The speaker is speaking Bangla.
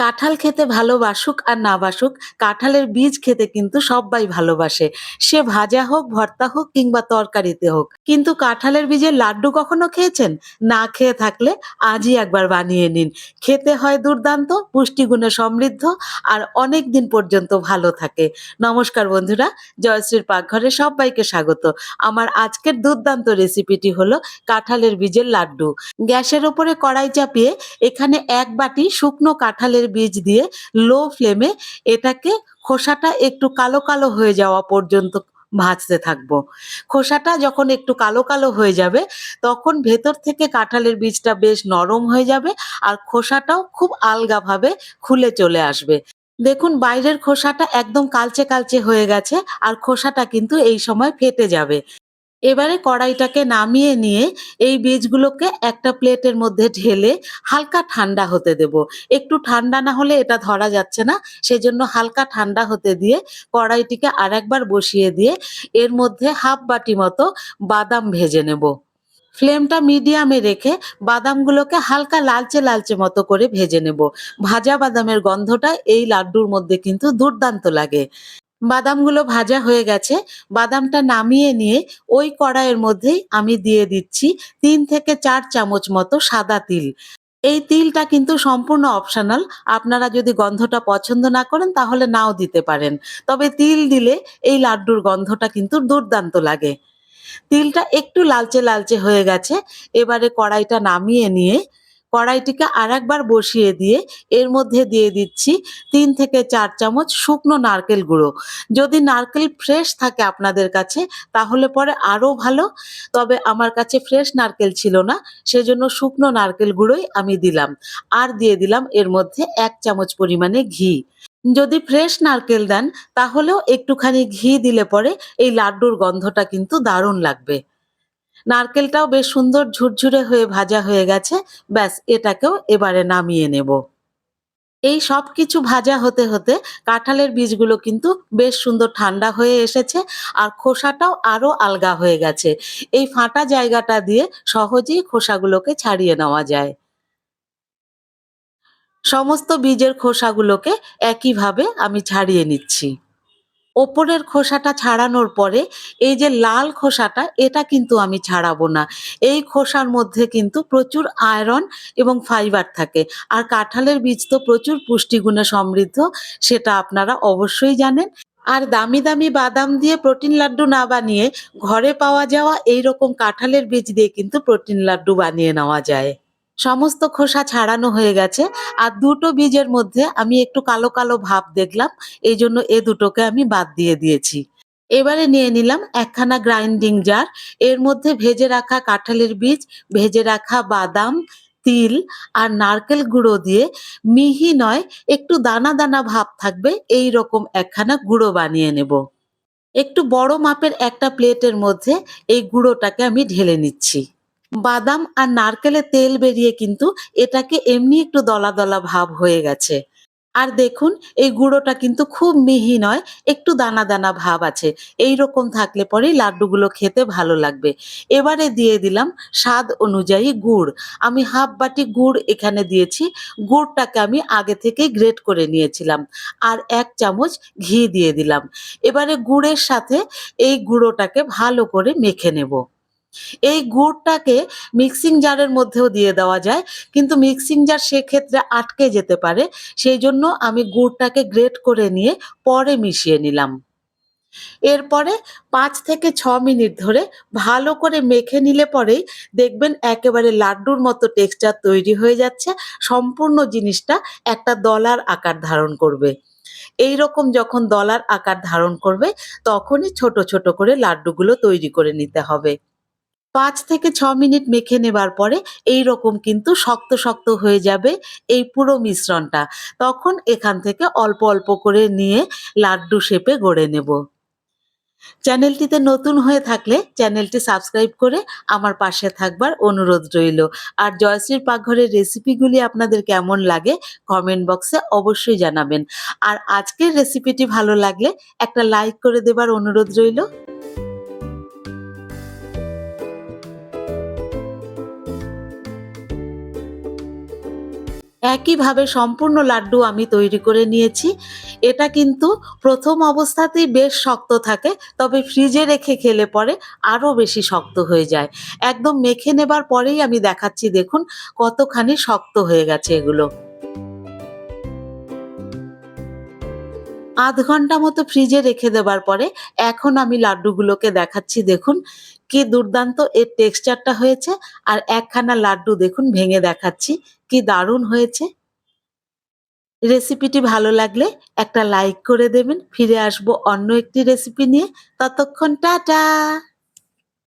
কাঁঠাল খেতে ভালোবাসুক আর না বাসুক, কাঁঠালের বীজ খেতে কিন্তু সব্বাই ভালোবাসে। সে ভাজা হোক, ভর্তা হোক কিংবা তরকারিতে হোক। কিন্তু কাঁঠালের বীজের লাড্ডু কখনো খেয়েছেন? না খেয়ে থাকলে আজই একবার বানিয়ে নিন। খেতে হয় দুর্দান্ত, পুষ্টিগুণে সমৃদ্ধ আর অনেক দিন পর্যন্ত ভালো থাকে। নমস্কার বন্ধুরা, জয়শ্রীর পাকঘরে সবাইকে স্বাগত। আমার আজকের দুর্দান্ত রেসিপিটি হলো কাঁঠালের বীজের লাড্ডু। গ্যাসের ওপরে কড়াই চাপিয়ে এখানে এক বাটি শুকনো কাঁঠালের বীজ দিয়ে লো ফ্লেমে এটাকে খোসাটা একটু কালো কালো হয়ে যাওয়া পর্যন্ত ভাজতে থাকব। খোসাটা যখন একটু কালো কালো হয়ে যাবে, তখন ভেতর থেকে কাঁঠালের বীজটা বেশ নরম হয়ে যাবে আর খোসাটাও খুব আলগাভাবে খুলে চলে আসবে। দেখুন, বাইরের খোসাটা একদম কালচে কালচে হয়ে গেছে আর খোসাটা কিন্তু এই সময় ফেটে যাবে। এবারে কড়াইটাকে নামিয়ে নিয়ে এই বীজগুলোকে একটা প্লেটের মধ্যে ঢেলে হালকা ঠান্ডা হতে দেব। একটু ঠান্ডা না হলে এটা ধরা যাচ্ছে না, সেজন্য হালকা ঠান্ডা হতে দিয়ে কড়াইটিকে আরেকবার বসিয়ে দিয়ে এর মধ্যে হাফ বাটি মতো বাদাম ভেজে নেব। ফ্লেমটা মিডিয়ামে রেখে বাদামগুলোকে হালকা লালচে লালচে মতো করে ভেজে নেব। ভাজা বাদামের গন্ধটা এই লাড্ডুর মধ্যে কিন্তু দুর্দান্ত লাগে। বাদামগুলো ভাজা হয়ে গেছে। বাদামটা নামিয়ে নিয়ে ওই কড়াইয়ের মধ্যেই আমি দিয়ে দিচ্ছি তিন থেকে চার চামচ মতো সাদা তিল। এই তিলটা কিন্তু সম্পূর্ণ অপশনাল আপনারা যদি গন্ধটা পছন্দ না করেন তাহলে নাও দিতে পারেন। তবে তিল দিলে এই লাড্ডুর গন্ধটা কিন্তু দুর্দান্ত লাগে। তিলটা একটু লালচে লালচে হয়ে গেছে। এবারে কড়াইটা নামিয়ে নিয়ে কড়াইটিকে আরেকবার বসিয়ে দিয়ে এর মধ্যে দিয়ে দিচ্ছি তিন থেকে চার চামচ শুকনো নারকেল গুঁড়ো। যদি নারকেল ফ্রেশ থাকে আপনাদের কাছে, তাহলে পরে আরও ভালো। তবে আমার কাছে ফ্রেশ নারকেল ছিল না, সেজন্য শুকনো নারকেল গুঁড়োই আমি দিলাম। আর দিয়ে দিলাম এর মধ্যে এক চামচ পরিমাণে ঘি। যদি ফ্রেশ নারকেল দেন, তাহলেও একটুখানি ঘি দিলে পরে এই লাড্ডুর গন্ধটা কিন্তু দারুণ লাগবে। নারকেলটাও বেশ সুন্দর ঝুরঝুরে হয়ে ভাজা হয়ে গেছে। ব্যাস, এটাকেও এবারে নামিয়ে নেব। এই সব কিছু ভাজা হতে হতে কাঁঠালের বীজগুলো কিন্তু বেশ সুন্দর ঠান্ডা হয়ে এসেছে আর খোসাটাও আরও আলগা হয়ে গেছে। এই ফাঁটা জায়গাটা দিয়ে সহজেই খোসাগুলোকে ছাড়িয়ে নেওয়া যায়। সমস্ত বীজের খোসাগুলোকে একইভাবে আমি ছাড়িয়ে নিচ্ছি। ওপরের খোসাটা ছাড়ানোর পরে এই যে লাল খোসাটা, এটা কিন্তু আমি ছাড়াবো না। এই খোসার মধ্যে কিন্তু প্রচুর আয়রন এবং ফাইবার থাকে। আর কাঁঠালের বীজ তো প্রচুর পুষ্টিগুণে সমৃদ্ধ, সেটা আপনারা অবশ্যই জানেন। আর দামি দামি বাদাম দিয়ে প্রোটিন লাড্ডু না বানিয়ে ঘরে পাওয়া যাওয়া এই রকম কাঁঠালের বীজ দিয়ে কিন্তু প্রোটিন লাড্ডু বানিয়ে নেওয়া যায়। সমস্ত খোসা ছাড়ানো হয়ে গেছে আর দুটো বীজের মধ্যে আমি একটু কালো কালো ভাব দেখলাম, এই জন্য এ দুটোকে আমি বাদ দিয়ে দিয়েছি। এবারে নিয়ে নিলাম একখানা গ্রাইন্ডিং জার এর মধ্যে ভেজে রাখা কাঁঠালের বীজ, ভেজে রাখা বাদাম, তিল আর নারকেল গুঁড়ো দিয়ে, মিহি নয়, একটু দানা দানা ভাব থাকবে, এই রকম একখানা গুঁড়ো বানিয়ে নেব। একটু বড় মাপের একটা প্লেটের মধ্যে এই গুঁড়োটাকে আমি ঢেলে নিচ্ছি। বাদাম আর নারকেলের তেল বেরিয়ে কিন্তু এটাকে এমনি একটু দলা দলা ভাব হয়ে গেছে। আর দেখুন, এই গুঁড়োটা কিন্তু খুব মিহি নয়, একটু দানা দানা ভাব আছে। এই রকম থাকলে পরেই লাড্ডুগুলো খেতে ভালো লাগবে। এবারে দিয়ে দিলাম স্বাদ অনুযায়ী গুড়। আমি হাফ বাটি গুড় এখানে দিয়েছি। গুড়টাকে আমি আগে থেকে গ্রেট করে নিয়েছিলাম আর এক চামচ ঘি দিয়ে দিলাম। এবারে গুড়ের সাথে এই গুঁড়োটাকে ভালো করে মেখে নেব। এই গুড়টাকে মিক্সিং জারের মধ্যেও দিয়ে দেওয়া যায়। কিন্তু মিক্সিং জার সেক্ষেত্রে আটকে যেতে পারে। সেই জন্য আমি গুড়টাকে গ্রেট করে নিয়ে পরে মিশিয়ে নিলাম। এরপরে পাঁচ থেকে ছ মিনিট ধরে ভালো করে মেখে নিলে পরেই দেখবেন একেবারে লাড্ডুর মতো টেক্সচার তৈরি হয়ে যাচ্ছে। সম্পূর্ণ জিনিসটা একটা দলার আকার ধারণ করবে। এই রকম যখন দলার আকার ধারণ করবে, তখনই ছোট ছোট করে লাড্ডুগুলো তৈরি করে নিতে হবে। পাঁচ থেকে ছ মিনিট মেখে নেবার পরে এই রকম কিন্তু শক্ত শক্ত হয়ে যাবে এই পুরো মিশ্রণটা। তখন এখান থেকে অল্প অল্প করে নিয়ে লাড্ডু শেপে গড়ে নেব। চ্যানেলটিতে নতুন হয়ে থাকলে চ্যানেলটি সাবস্ক্রাইব করে আমার পাশে থাকবার অনুরোধ রইল। আর জয়শ্রীর পাকঘরের রেসিপিগুলি আপনাদের কেমন লাগে কমেন্ট বক্সে অবশ্যই জানাবেন। আর আজকের রেসিপিটি ভালো লাগলে একটা লাইক করে দেবার অনুরোধ রইল। একইভাবে সম্পূর্ণ লাড্ডু আমি তৈরি করে নিয়েছি। এটা কিন্তু প্রথম অবস্থাতেই বেশ শক্ত থাকে, তবে ফ্রিজে রেখে খেলে পরে আরও বেশি শক্ত হয়ে যায়। একদম মেখে নেবার পরেই আমি দেখাচ্ছি, দেখুন কতখানি শক্ত হয়ে গেছে এগুলো। আধ ঘণ্টা মতো ফ্রিজে রেখে দেবার পরে এখন আমি লাড্ডুগুলোকে দেখাচ্ছি, দেখুন কি দুর্দান্ত এর টেক্সচারটা হয়েছে, আর একখানা লাড্ডু দেখুন ভেঙে দেখাচ্ছি, কি দারুণ হয়েছে। রেসিপিটি ভালো লাগলে একটা লাইক করে দেবেন, ফিরে আসব অন্য একটি রেসিপি নিয়ে। ততক্ষণ টাটা!